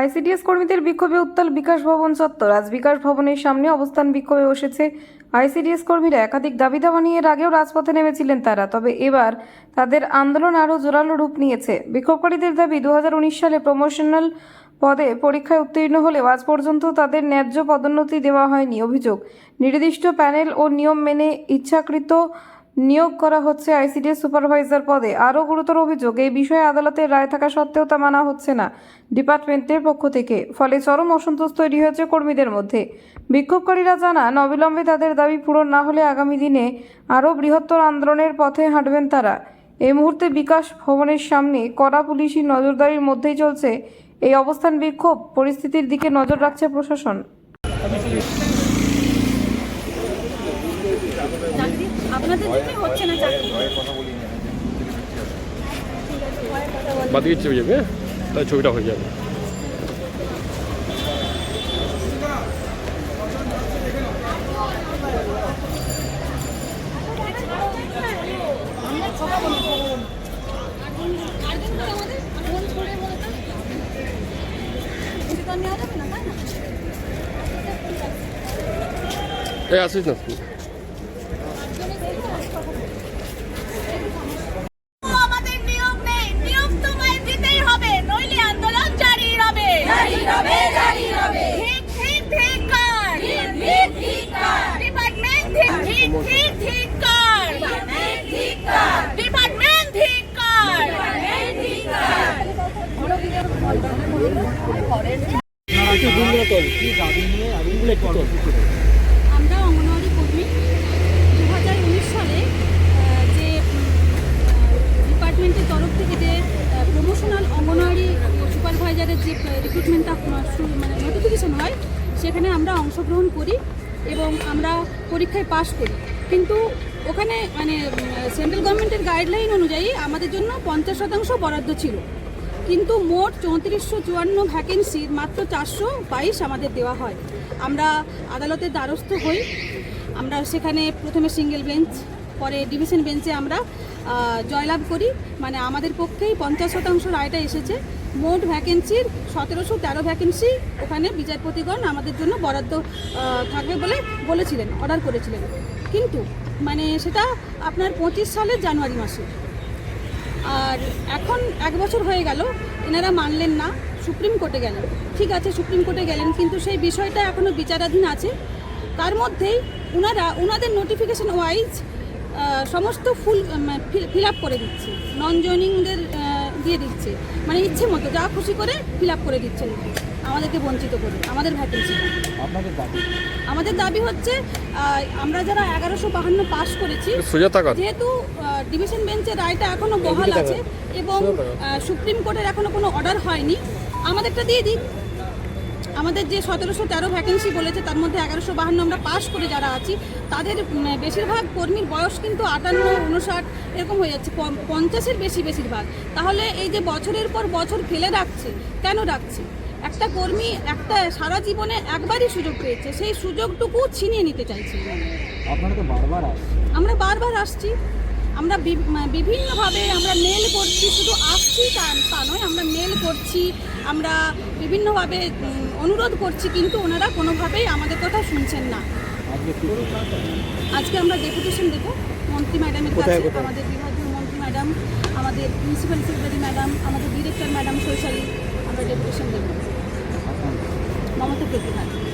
ICDS কর্মীদের বিক্ষোভে উত্তাল বিকাশ ভবন চত্বর। আজ বিকাশ ভবনের সামনে অবস্থান বিক্ষোভে বসেছে আইসিডিএস কর্মীরা। একাধিক দাবি দাওয়া নিয়ে এর আগেও রাজপথে নেমেছিলেন তারা, তবে এবার তাদের আন্দোলন আরও জোরালো রূপ নিয়েছে। বিক্ষোভকারীদের দাবি দু হাজার উনিশ সালে প্রমোশনাল পদে পরীক্ষায় উত্তীর্ণ হলেও আজ পর্যন্ত তাদের ন্যায্য পদোন্নতি দেওয়া হয়নি অভিযোগ। নির্দিষ্ট প্যানেল ও নিয়ম মেনে ইচ্ছাকৃত নিয়োগ করা হচ্ছে আইসিডিএস সুপারভাইজার পদে। আরও গুরুতর অভিযোগ, এই বিষয়ে আদালতের রায় থাকা সত্ত্বেও তা মানা হচ্ছে না ডিপার্টমেন্টের পক্ষ থেকে। ফলে চরম অসন্তোষ তৈরি হয়েছে কর্মীদের মধ্যে। বিক্ষোভকারীরা জানান, অবিলম্বে তাদের দাবি পূরণ না হলে আগামী দিনে আরও বৃহত্তর আন্দোলনের পথে হাঁটবেন তারা। এই মুহূর্তে বিকাশ ভবনের সামনে কড়া পুলিশি নজরদারির মধ্যেই চলছে এই অবস্থান বিক্ষোভ। পরিস্থিতির দিকে নজর রাখছে প্রশাসন। আপনাদের জন্যই হচ্ছে না চাকরি? বাদিকে যাবে হ্যাঁ? ছবিটা হয়ে যাবে। এই আসিস না তুই। আমাদের নিয়োগ নেই নিয়োগ তোমায় দিতেই হবে নইলে আন্দোলন জারি রবে জারি রবে জারি রবে ঠিক ঠিক ঠিক কর ঠিক ঠিক ঠিক কর ডিপার্টমেন্ট ঠিক ঠিক ঠিক ঠিক কর ডিপার্টমেন্ট ঠিক কর ডিপার্টমেন্ট ঠিক কর ডিপার্টমেন্ট ঠিক কর আমরা অঙ্গনওয়াড়ি কর্মী। দু হাজার উনিশ সালে যে ডিপার্টমেন্টের তরফ থেকে যে প্রমোশনাল অঙ্গনওয়াড়ি সুপারভাইজারের যে রিক্রুটমেন্টটা মানে নোটিফিকেশন হয়, সেখানে আমরা অংশগ্রহণ করি এবং আমরা পরীক্ষায় পাশ করি। কিন্তু ওখানে মানে সেন্ট্রাল গভর্নমেন্টের গাইডলাইন অনুযায়ী আমাদের জন্য পঞ্চাশ শতাংশ বরাদ্দ ছিল। কিন্তু মোট চৌত্রিশশো চুয়ান্ন ভ্যাকেন্সির মাত্র চারশো বাইশ আমাদের দেওয়া হয়। আমরা আদালতের দ্বারস্থ হই। আমরা সেখানে প্রথমে সিঙ্গেল বেঞ্চ পরে ডিভিশন বেঞ্চে আমরা জয়লাভ করি। মানে আমাদের পক্ষেই পঞ্চাশ শতাংশ রায়টা এসেছে। মোট ভ্যাকেন্সির সতেরোশো তেরো ভ্যাকেন্সি ওখানে বিচারপতিগণ আমাদের জন্য বরাদ্দ থাকবে বলে বলেছিলেন অর্ডার করেছিলেন। কিন্তু মানে সেটা আপনার পঁচিশ সালের জানুয়ারি মাসে। আর এখন এক বছর হয়ে গেল, এনারা মানলেন না, সুপ্রিম কোর্টে গেলেন। ঠিক আছে, সুপ্রিম কোর্টে গেলেন, কিন্তু সেই বিষয়টা এখনও বিচারাধীন আছে। তার মধ্যেই ওনারা ওনাদের নোটিফিকেশন ওয়াইজ সমস্ত ফুল ফিল আপ করে দিচ্ছে। নন জয়নিংদের দিয়ে দিচ্ছে। মানে ইচ্ছে মতো, যা খুশি করে ফিল আপ করে দিচ্ছেন। আমাদেরকে বঞ্চিত করে আমাদের ভ্যাকেন্সি আমাদের দাবি হচ্ছে আমরা যারা এগারোশো বাহান্ন পাস করেছি যেহেতু ডিভিশন বেঞ্চের রায়টা এখনও বহাল আছে এবং সুপ্রিম কোর্টের এখনও কোনো অর্ডার হয়নি। আমাদেরটা দিয়ে দিক আমাদের যে সতেরোশো তেরো ভ্যাকেন্সি বলেছে তার মধ্যে এগারোশো বাহান্ন আমরা পাস করে যারা আছি তাদের বেশিরভাগ কর্মীর বয়স কিন্তু আটান্ন উনষাট এরকম হয়ে যাচ্ছে পঞ্চাশের বেশি বেশিরভাগ। তাহলে এই যে বছরের পর বছর ফেলে রাখছে কেন রাখছে? একটা কর্মী একটা সারা জীবনে একবারই সুযোগ পেয়েছে। সেই সুযোগটুকু ছিনিয়ে নিতে চাইছে। আপনারা তো বারবার আমরা বারবার আসছি। আমরা বিভিন্নভাবে আমরা মেল করছি শুধু আসছি তা নয় আমরা মেল করছি আমরা বিভিন্নভাবে অনুরোধ করছি কিন্তু ওনারা কোনোভাবেই আমাদের কথা শুনছেন না। আজকে আমরা ডেপুটেশন দেবো। মন্ত্রী ম্যাডামের কাছে আমাদের বিভাগীয় মন্ত্রী ম্যাডাম আমাদের প্রিন্সিপাল সেক্রেটারি ম্যাডাম আমাদের ডিরেক্টর ম্যাডাম শৈশালী আমরা ডেপুটেশন দেবো। মমতা প্রতিভা